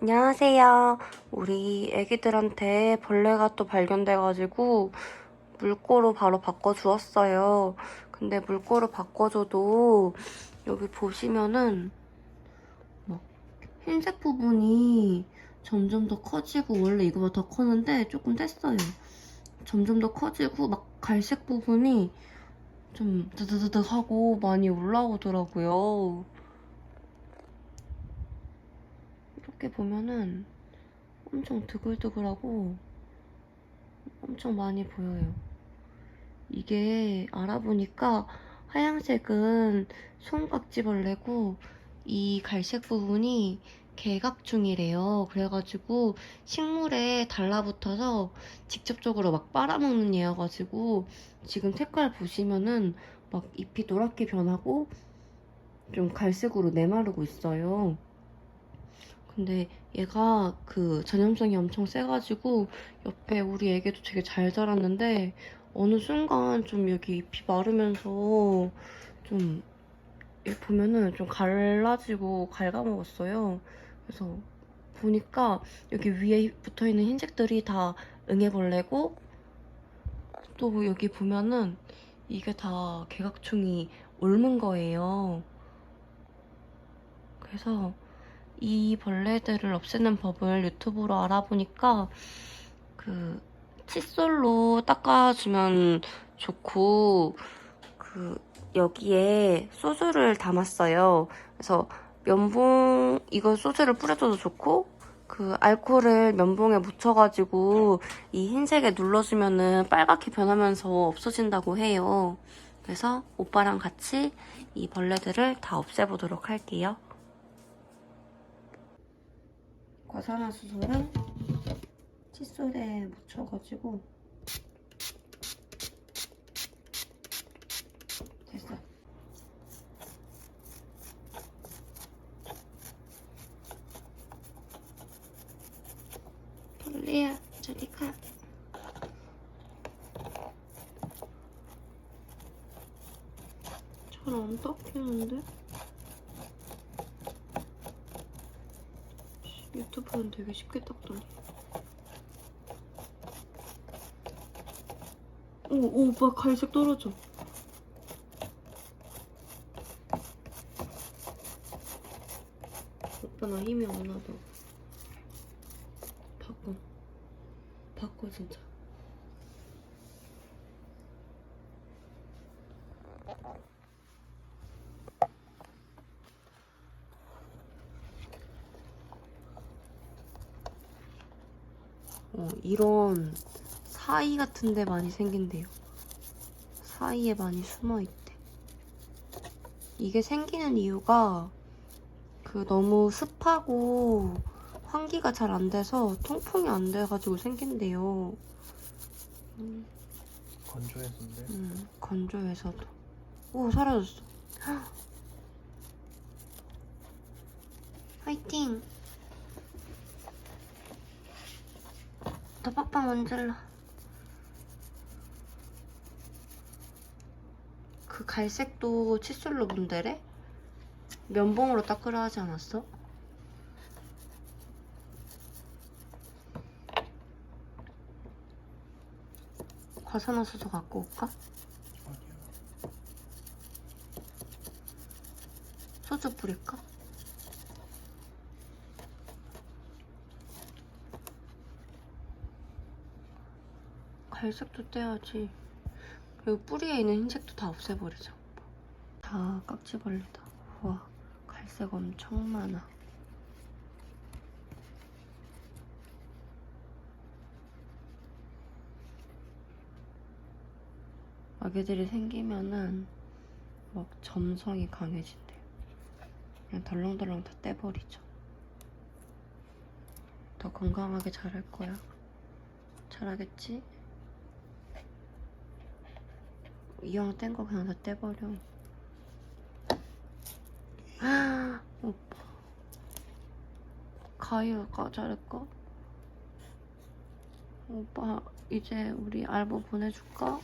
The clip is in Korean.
안녕하세요. 우리 애기들한테 벌레가 또 발견돼가지고 물고로 바로 바꿔주었어요. 근데 물고로 바꿔줘도 여기 보시면은 막 흰색 부분이 점점 더 커지고 원래 이거보다 더 컸는데 조금 뗐어요. 점점 더 커지고 막 갈색 부분이 좀 드드드득 하고 많이 올라오더라고요. 이렇게 보면은 엄청 드글드글하고 엄청 많이 보여요. 이게 알아보니까 하얀색은 손깍지벌레고 이 갈색 부분이 개각충이래요. 그래가지고 식물에 달라붙어서 직접적으로 막 빨아먹는 애여가지고 지금 색깔 보시면은 막 잎이 노랗게 변하고 좀 갈색으로 내마르고 있어요. 근데 얘가 그 전염성이 엄청 세가지고 옆에 우리 애기도 되게 잘 자랐는데 어느 순간 좀 여기 잎이 마르면서 좀 보면은 좀 갈라지고 갉아먹었어요. 그래서 보니까 여기 위에 붙어 있는 흰색들이 다 응애벌레고 또 여기 보면은 이게 다 개각충이 옮은 거예요. 그래서 이 벌레들을 없애는 법을 유튜브로 알아보니까 그 칫솔로 닦아주면 좋고 그 여기에 소주를 담았어요. 그래서 면봉 이거 소주를 뿌려줘도 좋고 그 알코올을 면봉에 묻혀가지고 이 흰색에 눌러주면은 빨갛게 변하면서 없어진다고 해요. 그래서 오빠랑 같이 이 벌레들을 다 없애보도록 할게요. 과산화수소를 칫솔에 묻혀가지고 됐어. 벌레야, 저리 가. 잘 안 닦이는데? 유튜브는 되게 쉽게 닦더니. 오, 오, 오빠 갈색 떨어져. 오빠 나 힘이 없나 봐. 바꿔. 바꿔, 진짜. 어, 이런 사이 같은 데 많이 생긴대요. 사이에 많이 숨어 있대. 이게 생기는 이유가 그 너무 습하고 환기가 잘 안 돼서 통풍이 안 돼가지고 생긴대요. 음, 건조해서인데 음, 건조해서도. 오, 사라졌어. 헉. 화이팅! 더 빡빡 만질러. 그 갈색도 칫솔로 문대래? 면봉으로 닦으라 하지 않았어? 과산화수소 갖고 올까? 소주 뿌릴까? 갈색도 떼야지. 그리고 뿌리에 있는 흰색도 다 없애버리자. 다 깍지벌레다. 우와, 갈색 엄청 많아. 아기들이 생기면은 막 점성이 강해진대요. 그냥 덜렁덜렁 다 떼버리죠. 더 건강하게 자랄 거야. 잘하겠지? 이왕 뗀 거 그냥 다 떼버려. 아, 오빠. 가위가 자를까? 오빠, 이제 우리 알보 보내줄까?